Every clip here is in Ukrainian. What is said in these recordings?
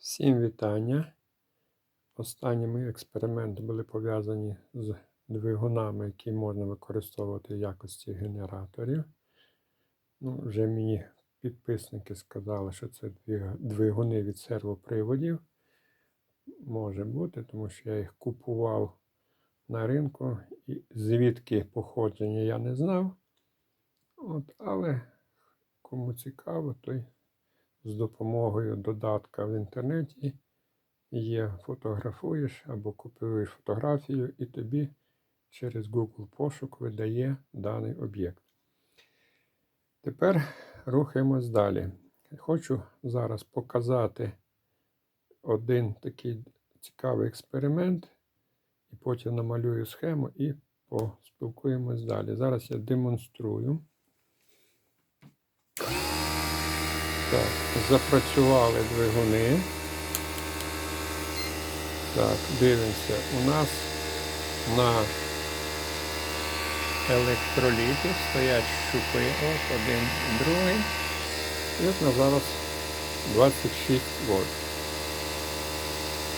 Всім вітання. Останні мої експерименти були пов'язані з двигунами, які можна використовувати в якості генераторів. Ну, вже мені підписники сказали, що це двигуни від сервоприводів. Може бути, тому що я їх купував на ринку, і звідки походження я не знав. От, але кому цікаво, той з допомогою додатка в інтернеті є, фотографуєш або копіюєш фотографію, і тобі через Google пошук видає даний об'єкт. Тепер рухаємось далі. Хочу зараз показати один такий цікавий експеримент, і потім намалюю схему і поспілкуємось далі. Зараз я демонструю. Так, запрацювали двигуни. Так, дивимося. У нас на електроліті стоять щупи, ось один другий. І от на зараз 26 вольт.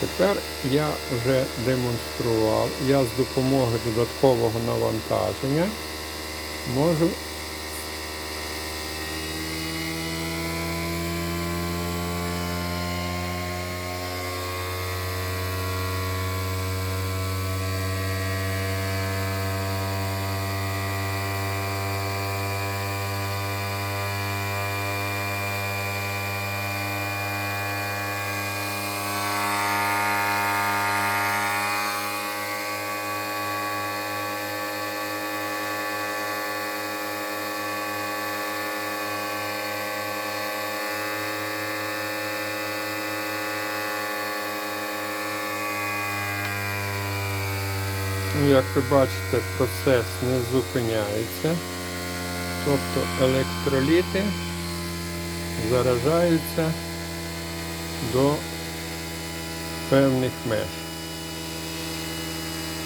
Тепер я вже демонстрував, я з допомогою додаткового навантаження можу Як ви бачите, процес не зупиняється. Тобто електроліти заражаються до певних меж.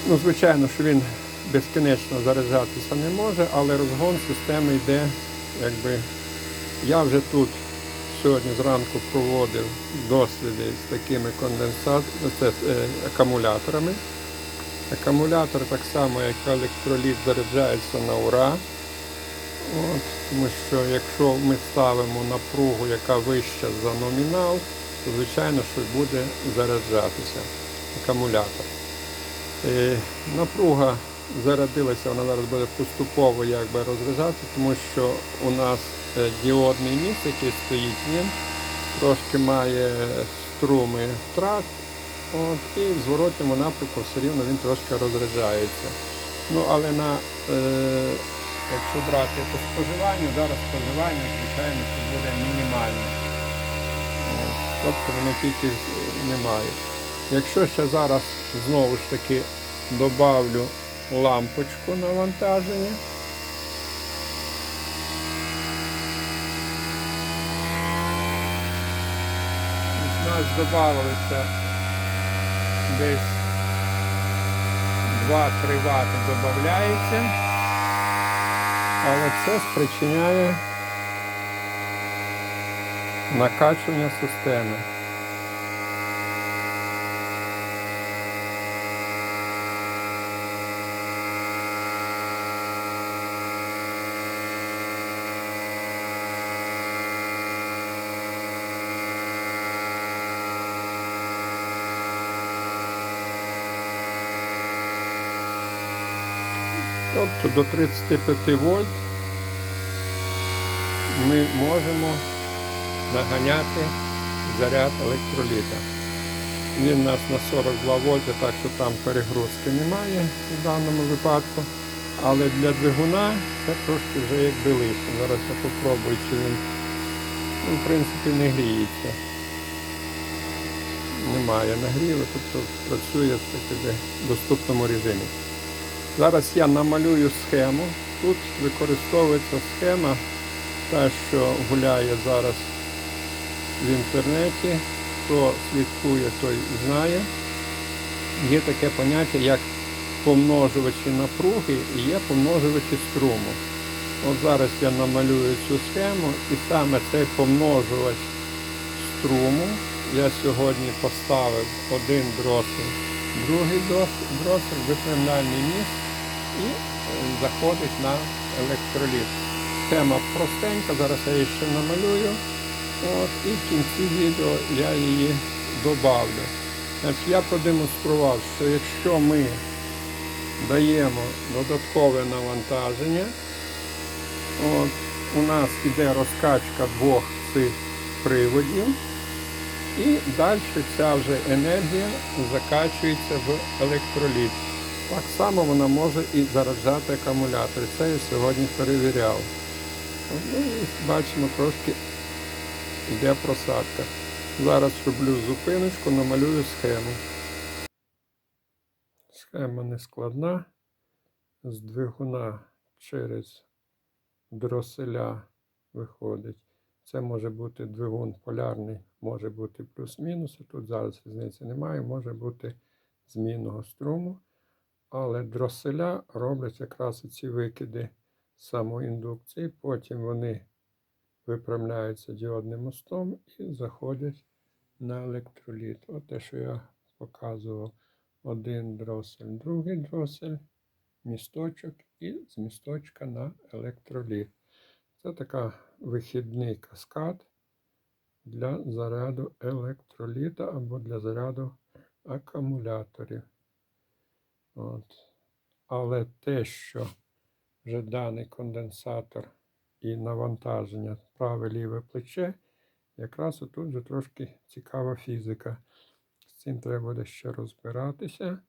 Ну, звичайно, що він безкінечно заражатися не може, але розгон системи йде, якби я вже тут сьогодні зранку проводив досліди з такими конденсаторами, е, акумуляторами. Акумулятор так само, як електроліт, заряджається на ура. От, тому що якщо ми ставимо напругу, яка вища за номінал, то звичайно, що буде заряджатися акумулятор. Е, напруга зарядилася, вона зараз буде поступово якби розряджатися, тому що у нас е, діодний міст, який стоїть, він трошки має струми втрат. От, і в зворотньому напрямку все рівно він трошки розряджається. Ну, але на, е, якщо брати по споживанню, зараз споживання, звичайно, що буде мінімальне. Тобто воно тільки немає. Якщо ще зараз знову ж таки добавлю лампочку навантаження. У нас додавалося десь 2-3 Вт додається, але це спричиняє накачування системи. Тобто до 35 вольт ми можемо наганяти заряд електроліта. Він у нас на 42 вольти, так що там перегрузки немає в даному випадку. Але для двигуна це трошки вже якби лишнє. Зараз я попробую, чи він ну, в принципі не гріється. Немає нагріву, тобто працює в доступному режимі. Зараз я намалюю схему. Тут використовується схема, та, що гуляє зараз в інтернеті. Хто слідкує, той знає. Є таке поняття, як помножувачі напруги і є помножувачі струму. От зараз я намалюю цю схему і саме цей помножувач струму я сьогодні поставив один дросель, другий дрос- дросель, випрямляльний міст і е, заходить на електроліт. Тема простенька, зараз я її ще намалюю. От, і в кінці відео я її добавлю. Значить, я продемонстрував, що якщо ми даємо додаткове навантаження, от, у нас іде розкачка двох цих приводів, і далі ця вже енергія закачується в електроліт. Так само вона може і заряджати акумулятор. Це я сьогодні перевіряв. Ну, бачимо, трошки йде просадка. Зараз роблю зупиночку, намалюю схему. Схема не складна. З двигуна через дроселя виходить. Це може бути двигун полярний, може бути плюс-мінус. Тут зараз різниці немає, може бути змінного струму. Але дроселя роблять якраз ці викиди самоіндукції, потім вони випрямляються діодним мостом і заходять на електроліт. От те, що я показував. Один дросель, другий дросель, місточок і з місточка на електроліт. Це така вихідний каскад для заряду електроліта або для заряду акумуляторів. От. Але те, що вже даний конденсатор і навантаження праве ліве плече, якраз отут вже трошки цікава фізика. З цим треба буде ще розбиратися.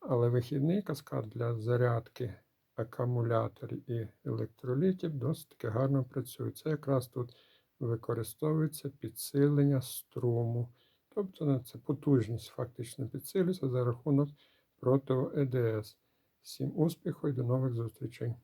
Але вихідний каскад для зарядки акумуляторів і електролітів досить таки гарно працює. Це якраз тут використовується підсилення струму. Тобто ну, це потужність фактично підсилюється за рахунок противо ЕДС. Всім успіху і до нових зустрічей!